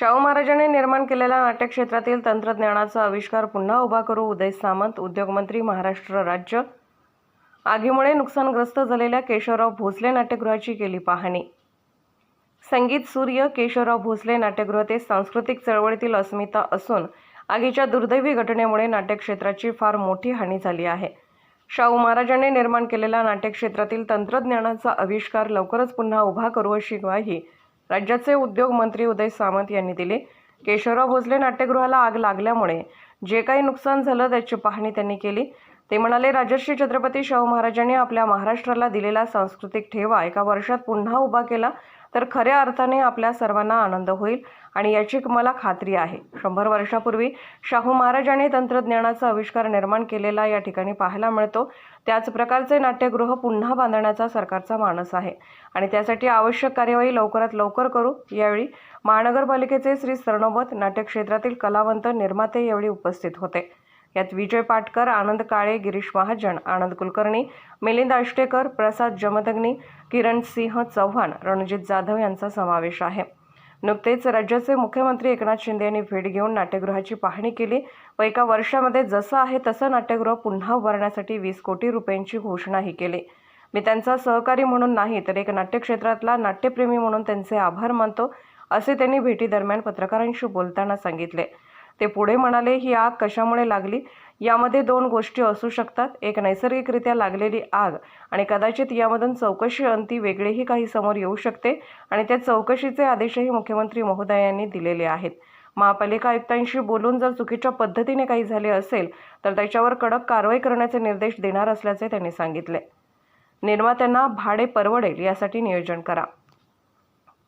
शाहू महाराजांनी निर्माण केलेल्या नाट्यक्षेत्रातील तंत्रज्ञानाचा आविष्कार पुन्हा उभा करू उदय सामंत उद्योगमंत्री महाराष्ट्र राज्य. आगीमुळे नुकसानग्रस्त झालेल्या केशवराव भोसले नाट्यगृहाची केली पाहणी. संगीत सूर्य केशवराव भोसले नाट्यगृह ते सांस्कृतिक चळवळीतील अस्मिता असून आगीच्या दुर्दैवी घटनेमुळे नाट्यक्षेत्राची फार मोठी हानी झाली आहे. शाहू महाराजांनी निर्माण केलेल्या नाट्यक्षेत्रातील तंत्रज्ञानाचा आविष्कार लवकरच पुन्हा उभा करू अशी ग्वाही राज्याचे उद्योग मंत्री उदय सामंत यांनी दिले. केशवराव भोसले नाट्यगृहाला आग लागल्यामुळे जे काही नुकसान झालं त्याची पाहणी त्यांनी केली. ते म्हणाले राजर्षी छत्रपती शाहू महाराजांनी आपल्या महाराष्ट्राला दिलेला सांस्कृतिक ठेवा एका वर्षात पुन्हा उभा केला. तर खऱ्या अर्थाने आपल्या सर्वांना आनंद होईल आणि याची मला खात्री आहे. शंभर वर्षापूर्वी शाहू महाराजांनी तंत्रज्ञानाचा आविष्कार निर्माण केलेला या ठिकाणी पाहायला मिळतो. त्याच प्रकारचे नाट्यगृह पुन्हा बांधण्याचा सरकारचा मानस आहे. आणि त्यासाठी आवश्यक कार्यवाही लवकरात लवकर करू. यावेळी महानगरपालिकेचे श्री सरनोबत नाट्यक्षेत्रातील कलावंत निर्माते यावेळी उपस्थित होते. यात विजय पाटकर आनंद काळे गिरीश महाजन आनंद कुलकर्णी मिलिंद आष्टेकर प्रसाद जमदग्नी किरण सिंह चव्हाण रणजित जाधव यांचा समावेश आहे. नुकतेच राज्याचे मुख्यमंत्री एकनाथ शिंदे यांनी भेट घेऊन नाट्यगृहाची पाहणी केली. व एका वर्षामध्ये जसं आहे तसं नाट्यगृह पुन्हा उभारण्यासाठी वीस कोटी रुपयांची घोषणाही केली. मी त्यांचा सहकारी म्हणून नाही तर एक नाट्यक्षेत्रातला नाट्यप्रेमी म्हणून त्यांचे आभार मानतो असे त्यांनी भेटीदरम्यान पत्रकारांशी बोलताना सांगितले. ते पुढे म्हणाले ही आग कशामुळे लागली? यामध्ये दोन गोष्टी असू शकतात. एक नैसर्गिकरित्या लागलेली आग आणि कदाचित यामधून चौकशी अंती वेगळेही काही समोर येऊ शकते आणि त्या चौकशीचे आदेशही मुख्यमंत्री महोदयांनी दिलेले आहेत. महापालिका आयुक्तांशी बोलून जर चुकीच्या पद्धतीने काही झाले असेल तर त्याच्यावर कडक कारवाई करण्याचे निर्देश देणार असल्याचे त्यांनी सांगितले. निर्मात्यांना भाडे परवडेल यासाठी नियोजन करा.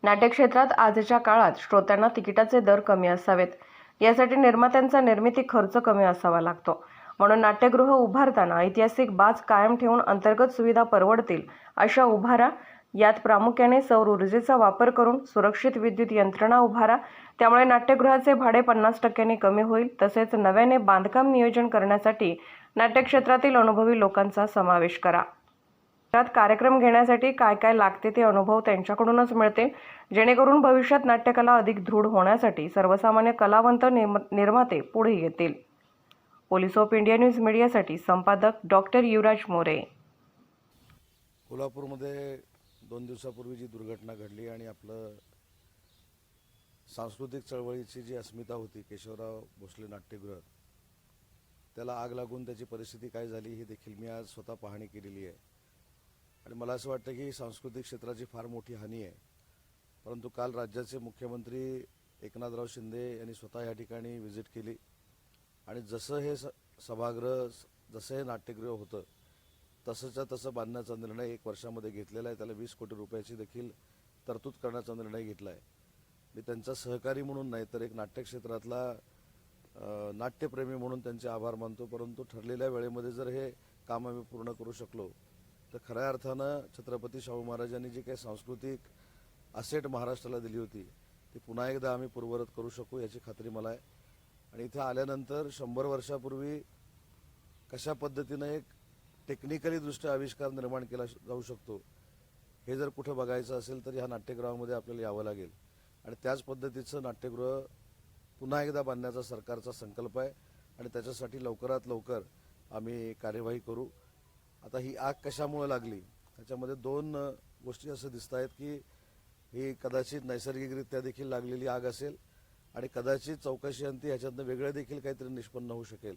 नाट्यक्षेत्रात आजच्या काळात श्रोत्यांना तिकिटाचे दर कमी असावेत. यासाठी निर्मात्यांचा निर्मिती खर्च कमी असावा लागतो. म्हणून नाट्यगृह उभारताना ऐतिहासिक बाज कायम ठेवून अंतर्गत सुविधा परवडतील अशा उभारा यात प्रामुख्याने सौर ऊर्जेचा वापर करून सुरक्षित विद्युत यंत्रणा उभारा त्यामुळे नाट्यगृहाचे भाडे पन्नास टक्क्यांनी कमी होईल तसेच नव्याने बांधकाम नियोजन करण्यासाठी नाट्यक्षेत्रातील अनुभवी लोकांचा समावेश करा. त्यात कार्यक्रम घेण्यासाठी काय काय लागते ते अनुभव त्यांच्याकडूनच मिळते. जेणेकरून भविष्यात नाट्यकला अधिक दृढ होण्यासाठी सर्वसामान्य कलावंत निर्म निर्माते पुढे येतील. पोलीस ऑफ इंडिया न्यूज मीडियासाठी संपादक डॉक्टर युवराज मोरे. कोल्हापूरमध्ये दोन दिवसापूर्वी जी दुर्घटना घडली आणि आपलं सांस्कृतिक चळवळीची जी अस्मिता होती केशवराव भोसले नाट्यगृह त्याला आग लागून त्याची परिस्थिती काय झाली ही देखील मी आज स्वतः पाहणी केलेली आहे. आणि मला असं वाटतं की सांस्कृतिक क्षेत्राची फार मोठी हानी आहे. परंतु काल राज्याचे मुख्यमंत्री एकनाथराव शिंदे यांनी स्वतः या ठिकाणी व्हिजिट केली. आणि जसं हे स सभागृह जसं हे नाट्यगृह होतं तसंच्या तसं बांधण्याचा निर्णय एक वर्षामध्ये घेतलेला आहे. त्याला वीस कोटी रुपयाची देखील तरतूद करण्याचा निर्णय घेतला आहे मी त्यांचा सहकारी म्हणून नाही तर एक नाट्यक्षेत्रातला नाट्यप्रेमी म्हणून त्यांचे आभार मानतो. परंतु ठरलेल्या वेळेमध्ये जर हे काम आम्ही पूर्ण करू शकलो तर खऱ्या अर्थानं छत्रपती शाहू महाराजांनी जी काही सांस्कृतिक असेट महाराष्ट्राला दिली होती ती पुन्हा एकदा आम्ही पूर्वरत करू शकू याची खात्री मला आहे. आणि इथे आल्यानंतर शंभर वर्षापूर्वी कशा पद्धतीनं एक टेक्निकली दृष्ट्या आविष्कार निर्माण केला जाऊ शकतो हे जर कुठं बघायचं असेल तर ह्या नाट्यगृहामध्ये आपल्याला यावं लागेल. आणि त्याच पद्धतीचं नाट्यगृह पुन्हा एकदा बांधण्याचा सरकारचा संकल्प आहे. आणि त्याच्यासाठी लवकरात लवकर आम्ही कार्यवाही करू. आता ही आग कशामुळे लागली? त्याच्यामध्ये दोन गोष्टी असं दिसत आहेत की ही कदाचित नैसर्गिकरित्या देखील लागलेली आग असेल आणि कदाचित चौकशी अंती ह्याच्यातनं वेगळं देखील काहीतरी निष्पन्न होऊ शकेल.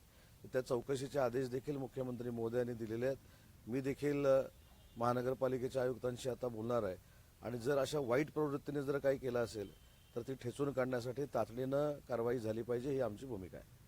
त्या चौकशीचे आदेश देखील मुख्यमंत्री मोदयांनी दिलेले आहेत. मी देखील महानगरपालिकेच्या आयुक्तांशी आता बोलणार आहे. आणि जर अशा वाईट प्रवृत्तीने जर काही केलं असेल तर ती ठेचून काढण्यासाठी तातडीनं कारवाई झाली पाहिजे ही आमची भूमिका आहे.